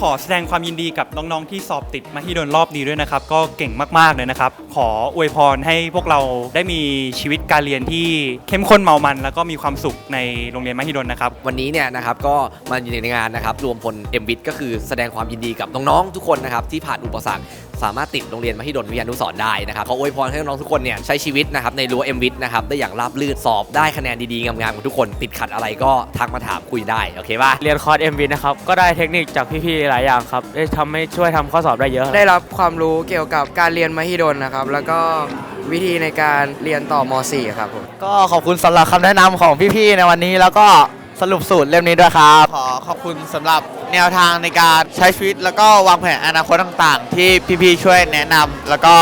ขอแสดงความยินดีกับน้องๆที่สอบติดมาที่โดนรอบนี้ด้วยนะครับ ก็เก่งมากๆเลยนะครับ ขออวยพรให้พวกเราได้มีชีวิตการเรียนที่เข้มข้นเมามัน แล้วก็มีความสุขในโรงเรียนมหิดลนะครับ วันนี้เนี่ยนะครับก็มาอยู่ในงานนะครับรวมพลเอ็มวิทก็คือแสดงความยินดีกับน้องๆทุกคนนะครับที่ผ่านอุปสรรค สามารถติดโรงเรียนมหิดลวิทยานุสรณ์ได้นะครับขออวยพรให้น้องๆทุกคนเนี่ยใช้ชีวิตนะครับในรั้วเอ็มวิทนะครับได้อย่างราบรื่นสอบได้คะแนนดีๆงามๆของทุกคน ติดขัดอะไรก็ทักมาถามคุยได้โอเคป่ะเรียนคอร์ส MV นะครับก็ได้เทคนิคจากพี่ๆหลายอย่างครับได้ทำให้ช่วยทำข้อสอบได้เยอะ ได้รับความรู้เกี่ยวกับการเรียนมหิดลนะครับ แล้วก็วิธีในการเรียนต่อม .4 ครับผม ก็ขอบคุณสำหรับคำแนะนำของพี่ๆในวันนี้แล้วก็ สรุปสูตรเล่มนี้ด้วยครับ ขอขอบคุณสำหรับแนวทางในการใช้ชีวิต แล้วก็วางแผนอนาคตต่างๆ ที่พี่ๆช่วยแนะนำแล้วก็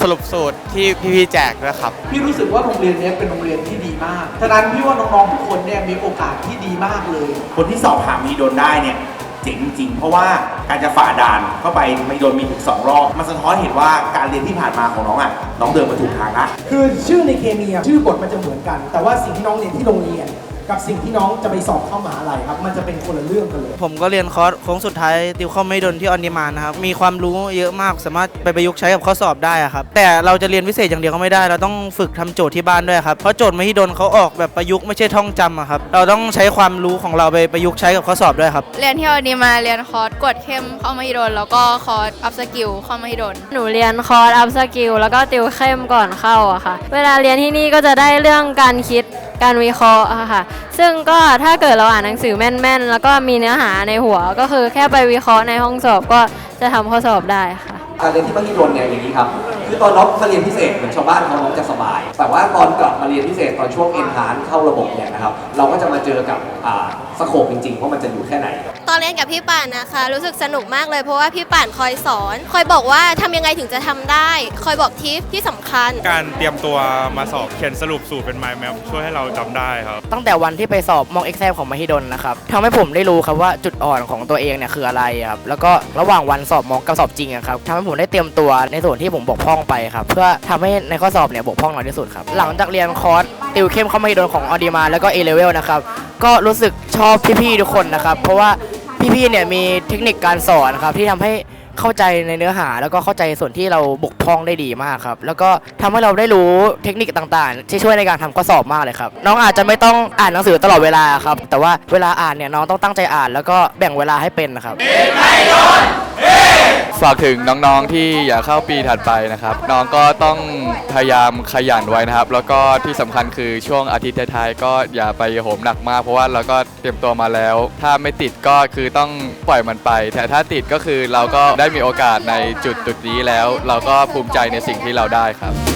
สรุปสูตรที่พี่ๆแจกด้วยครับ พี่รู้สึกว่าโรงเรียนเนี้ยเป็นโรงเรียนที่ดีมาก ฉะนั้นพี่ว่าน้องๆทุกคนเนี่ยมีโอกาสที่ดีมากเลย คนที่สอบผ่านมีโดนได้เนี่ยเจ๋งจริงเพราะว่าการจะฝ่าด่านเข้าไปมีโดนมีถึงสองรอบมันสะท้อนเห็นว่าการเรียนที่ผ่านมาของน้องอะน้องเดินมาถูกทางละ คือชื่อในเคมีอะชื่อบทมันจะเหมือนกัน แต่ว่าสิ่งที่น้องเรียนที่โรงเรียน กับสิ่งที่น้องจะไปสอบเข้ามหาลัยครับ มันจะเป็นคนละเรื่องกันเลย ผมก็เรียนคอร์สโค้งสุดท้ายติวเข้าไม่ดนที่ออนดีมานนะครับ มีความรู้เยอะมากสามารถไปประยุกต์ใช้กับข้อสอบได้อะครับ แต่เราจะเรียนพิเศษอย่างเดียวก็ไม่ได้ เราต้องฝึกทำโจทย์ที่บ้านด้วยครับ เพราะโจทย์มหิดลเขาออกแบบประยุกต์ไม่ใช่ท่องจำอะครับ เราต้องใช้ความรู้ของเราไปประยุกต์ใช้กับข้อสอบด้วยครับ เรียนที่วันนี้มาเรียนคอร์สกวดเข้มเข้ามาฮิดนแล้วก็คอร์สอัพสกิลเข้ามาฮิดนหนูเรียนคอร์สอัพสกิลแล้วก็ติวเข้มก่อนเข้าอะค่ะ เวลาเรียนที่นี่ก็จะได้เรื่องการคิดการวิเคราะห์อะค่ะซึ่งก็ถ้าเกิดเราอ่านหนังสือแม่นๆ แล้วก็มีเนื้อหาในหัวก็คือแค่ไปวิเคราะห์ในห้องสอบก็จะทำข้อสอบได้ค่ะ การเรียนที่มหิดลเนี่ยอย่างนี้ครับ คือตอนน้องมาเรียนพิเศษเหมือนชาวบ้านเขาน้องจะสบาย แต่ว่าตอนกลับมาเรียนพิเศษตอนช่วงเอ็นทานเข้าระบบเนี่ยนะครับ เราก็จะมาเจอกับอ่าสโคปจริงๆว่ามันจะอยู่แค่ไหนตอน เรียนกับพี่ป่านนะคะ รู้สึกสนุกมากเลยเพราะว่าพี่ป่านคอยสอน คอยบอกว่าทำยังไงถึงจะทำได้ คอยบอกทิปที่สำคัญ การเตรียมตัวมาสอบเขียนสรุปสูตรเป็น mind map ช่วยให้เราจำได้ครับ ตั้งแต่วันที่ไปสอบมองเอ็กซมของมหิดลนะครับทำให้ผมได้รู้ครับว่าจุดอ่อนของตัวเองเนี่ยคืออะไรครับแล้วก็ระหว่างวันสอบมองกับสอบจริงอะครับทำให้ผมได้เตรียมตัวในส่วนที่ผมบกพร่องไปครับเพื่อทำให้ในข้อสอบเนี่ยบกพร่องน้อยที่สุดครับหลังจากเรียนคอร์สติวเข้มเข้ามหิดลของออดีมาแล้วก็เอเลเวลนะครับก็รู้สึกชอบพี่ๆทุกคนนะครับเพราะว่า พี่ๆเนี่ยมีเทคนิคการสอนนะครับที่ทำให้เข้าใจในเนื้อหา แล้วก็เข้าใจส่วนที่เราบกพร่องได้ดีมากครับ แล้วก็ทำให้เราได้รู้เทคนิคต่างๆ ที่ช่วยในการทำข้อสอบมากเลยครับ น้องอาจจะไม่ต้องอ่านหนังสือตลอดเวลาครับ แต่ว่าเวลาอ่านเนี่ยน้องต้องตั้งใจอ่าน แล้วก็แบ่งเวลาให้เป็นนะครับ ฝากถึงน้องๆที่อยากเข้าปีถัดไปนะครับ น้องก็ต้องพยายามขยันไว้นะครับ แล้วก็ที่สำคัญคือช่วงอาทิตย์ท้ายๆก็อย่าไปโหมหนักมาก เพราะว่าเราก็เตรียมตัวมาแล้ว ถ้าไม่ติดก็คือต้องปล่อยมันไป แต่ถ้าติดก็คือเราก็ได้มีโอกาสในจุดจุดนี้แล้ว เราก็ภูมิใจในสิ่งที่เราได้ครับ